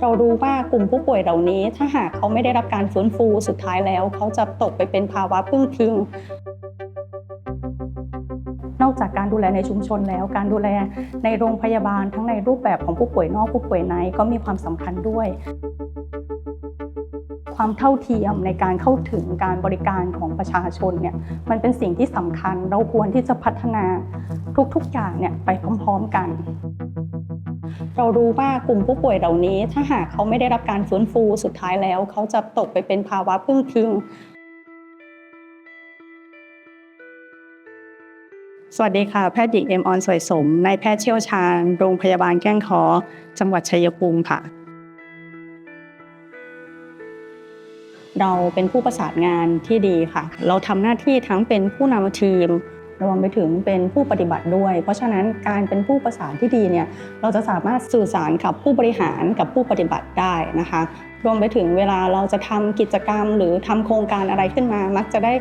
เรารู้ว่ากลุ่มผู้ป่วยเหล่านี้ ถ้าหากเขาไม่ได้รับการฟื้นฟูสุดท้ายแล้ว เขาจะตกไปเป็นภาวะพึ่งพิง นอกจากการดูแลในชุมชนแล้ว การดูแลในโรงพยาบาลทั้งในรูปแบบของผู้ป่วยนอกผู้ป่วยในก็มีความสำคัญด้วย ความเท่าเทียมในการเข้าถึงการบริการของประชาชนเนี่ยมันเป็นสิ่งที่สำคัญเราควรที่จะพัฒนา ทุกๆอย่างเนี่ยไปพร้อมๆกัน เรารู้ว่ากลุ่มผู้ป่วยเหล่านี้ถ้าหากเขาไม่ได้รับการฟื้นฟูสุดท้ายแล้ว เขาจะตกไปเป็นภาวะพึ่งพิงสวัสดีค่ะ แพทย์หญิงเอ็มออนสวยสมนายแพทย์เชี่ยวชาญ โรงพยาบาลแก้งคอจังหวัดชัยภูมิค่ะ เราเป็นผู้ประสานงานที่ดีค่ะ เราทำหน้าที่ทั้งเป็นผู้นำทีม รวมไปถึงเป็นผู้ปฏิบัติด้วย เพราะฉะนั้นการเป็นผู้ประสานที่ดีเนี่ยเราจะสามารถสื่อสารกับผู้บริหารกับผู้ปฏิบัติได้นะคะ รวมไปถึงเวลาเราจะทำกิจกรรม หรือทำโครงการอะไรขึ้นมา มักจะได้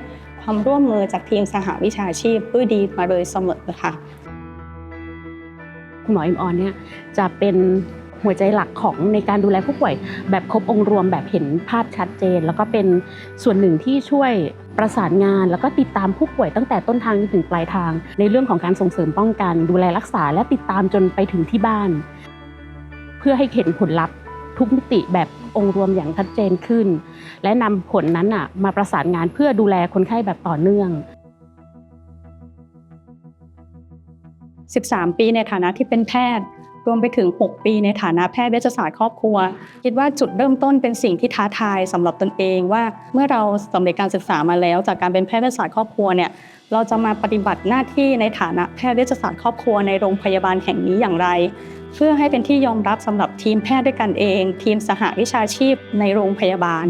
ความร่วมมือจากทีมสหวิชาชีพด้วยดีมาโดยเสมอค่ะคุณหมออิมออนเนี่ยจะเป็น หัวใจหลักของในการดูแลผู้ป่วย แบบครบองค์รวมแบบเห็นภาพชัดเจน แล้วก็เป็นส่วนหนึ่งที่ช่วยประสานงาน แล้วก็ติดตามผู้ป่วยตั้งแต่ต้นทางจนถึงปลายทาง ในเรื่องของการส่งเสริมป้องกัน ดูแลรักษา และติดตามจนไปถึงที่บ้าน เพื่อให้เห็นผลลัพธ์ทุกมิติแบบองค์รวมอย่างชัดเจนขึ้น และนำผลนั้นอะมาประสานงานเพื่อดูแลคนไข้แบบต่อเนื่อง 13 ปีในฐานะที่เป็นแพทย์ รวมไปถึง 6 ปีในฐานะแพทย์เวชศาสตร์ครอบครัว คิดว่าจุดเริ่มต้นเป็นสิ่งที่ท้าทายสำหรับตนเองว่าเมื่อเราสำเร็จการศึกษามาแล้ว จากการเป็นแพทย์เวชศาสตร์ครอบครัวเนี่ยเราจะมาปฏิบัติหน้าที่ในฐานะแพทย์เวชศาสตร์ครอบครัวในโรงพยาบาลแห่งนี้อย่างไร เพื่อให้เป็นที่ยอมรับสำหรับทีมแพทย์ด้วยกันเอง ทีมสหวิชาชีพในโรงพยาบาล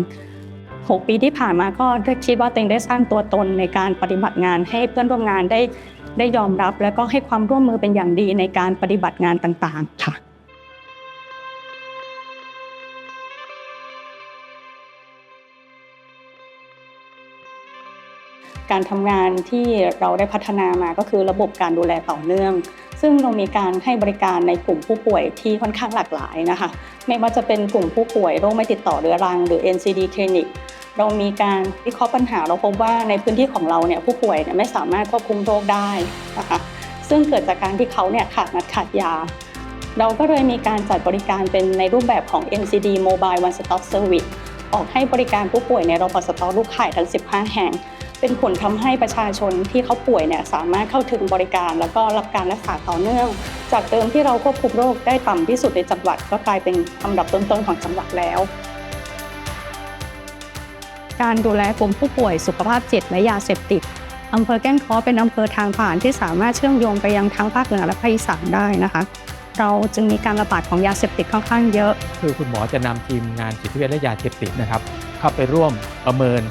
6 ปีที่ผ่านมาก็ได้คิดว่าตัวเองได้สร้างตัวตนในการปฏิบัติงานให้เพื่อนร่วมงานได้ได้ยอมรับ และก็ให้ความร่วมมือเป็นอย่างดีในการปฏิบัติงานต่างๆ ค่ะการทำงานที่เราได้พัฒนามาก็คือระบบการดูแลต่อเนื่อง ซึ่งเรามีการให้บริการในกลุ่มผู้ป่วยที่ค่อนข้างหลากหลายนะคะ ไม่ว่าจะเป็นกลุ่มผู้ป่วยโรคไม่ติดต่อเรื้อรัง หรือ NCD Clinic เรามีการวิเคราะห์ปัญหาเราพบว่าในพื้นที่ของเราเนี่ยผู้ป่วยเนี่ยไม่สามารถควบคุมโรคได้นะคะซึ่งเกิดจากการที่เขาเนี่ยขาดนัดขาดยา เราก็เลยมีการจัดบริการเป็นในรูปแบบของ NCD Mobile One Stop Service ออกให้บริการผู้ป่วยในรพสตลูกข่ายทั้ง 15 แห่ง เป็นผลทำให้ประชาชนที่เขาป่วยเนี่ยสามารถเข้าถึงบริการ แล้วก็รับการรักษาต่อเนื่อง จากเดิมที่เราควบคุมโรคได้ต่ำที่สุดในจังหวัด ก็กลายเป็นอันดับต้นๆของจังหวัดแล้ว การดูแลกลุ่มผู้ป่วยสุขภาพจิตและยาเสพติดอำเภอแก้งคอเป็นอำเภอทางผ่านที่สามารถเชื่อมโยงไปยังทั้งภาคเหนือและภาคอีสานได้นะคะ เราจึงมีการระบาดของยาเสพติดค่อนข้างเยอะ คือคุณหมอจะนำทีมงานจิตเวชและยาเสพติดนะครับ เข้าไปร่วมประเมิน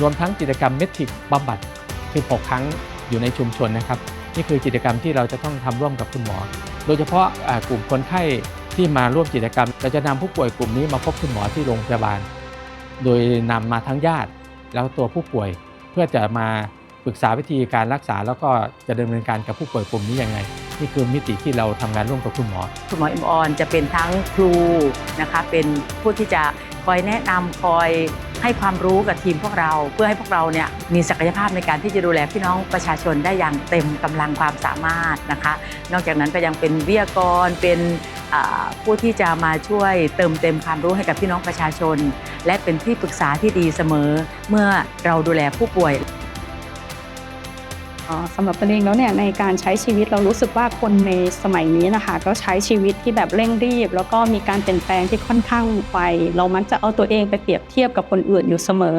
รวมทั้งกิจกรรมเมทิกบำบัด 16 ครั้งอยู่ในชุมชนนะครับ นี่คือกิจกรรมที่เราจะต้องทำร่วมกับคุณหมอ โดยเฉพาะกลุ่มคนไข้ที่มาร่วมกิจกรรมเราจะนำผู้ป่วยกลุ่มนี้มาพบคุณหมอที่โรงพยาบาล โดยนำมาทั้งญาติแล้วตัวผู้ป่วยเพื่อจะมาปรึกษาวิธีการรักษา แล้วก็จะดำเนินการกับผู้ป่วยกลุ่มนี้ยังไง นี่คือมิติที่เราทำงานร่วมกับคุณหมอ คุณหมออิมออนจะเป็นทั้งครูนะคะ เป็นผู้ที่จะคอยแนะนำคอยให้ความรู้กับทีมพวกเรา เพื่อให้พวกเราเนี่ยมีศักยภาพในการที่จะดูแลพี่น้องประชาชนได้อย่างเต็มกำลังความสามารถนะคะ นอกจากนั้นก็ยังเป็นวิทยากรเป็น ผู้ที่จะมาช่วยเติมเต็มความรู้ให้กับพี่น้องประชาชน และเป็นที่ปรึกษาที่ดีเสมอเมื่อเราดูแลผู้ป่วยสำหรับตัวเองแล้วเนี่ยในการใช้ชีวิตเรารู้สึกว่าคนในสมัยนี้นะคะก็ใช้ชีวิตที่แบบเร่งรีบ แล้วก็มีการเปลี่ยนแปลงที่ค่อนข้างไวเรามักจะเอาตัวเองไปเปรียบเทียบกับคนอื่นอยู่เสมอ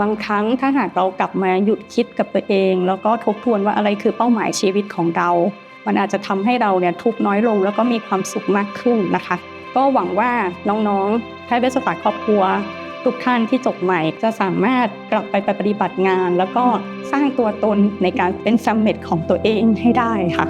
บางครั้งถ้าหากเรากลับมาหยุดคิดกับตัวเอง แล้วก็ทบทวนว่าอะไรคือเป้าหมายชีวิตของเรา มันอาจจะทำให้เราเนี่ยทุกน้อยลงแล้วก็มีความสุขมากขึ้นนะคะ ก็หวังว่าน้องๆแพทย์เวชศาสตร์ครอบครัว ทุกท่านที่จบใหม่จะสามารถกลับไปปฏิบัติงาน แล้วก็สร้างตัวตนในการเป็นซัมเมตของตัวเองให้ได้ค่ะ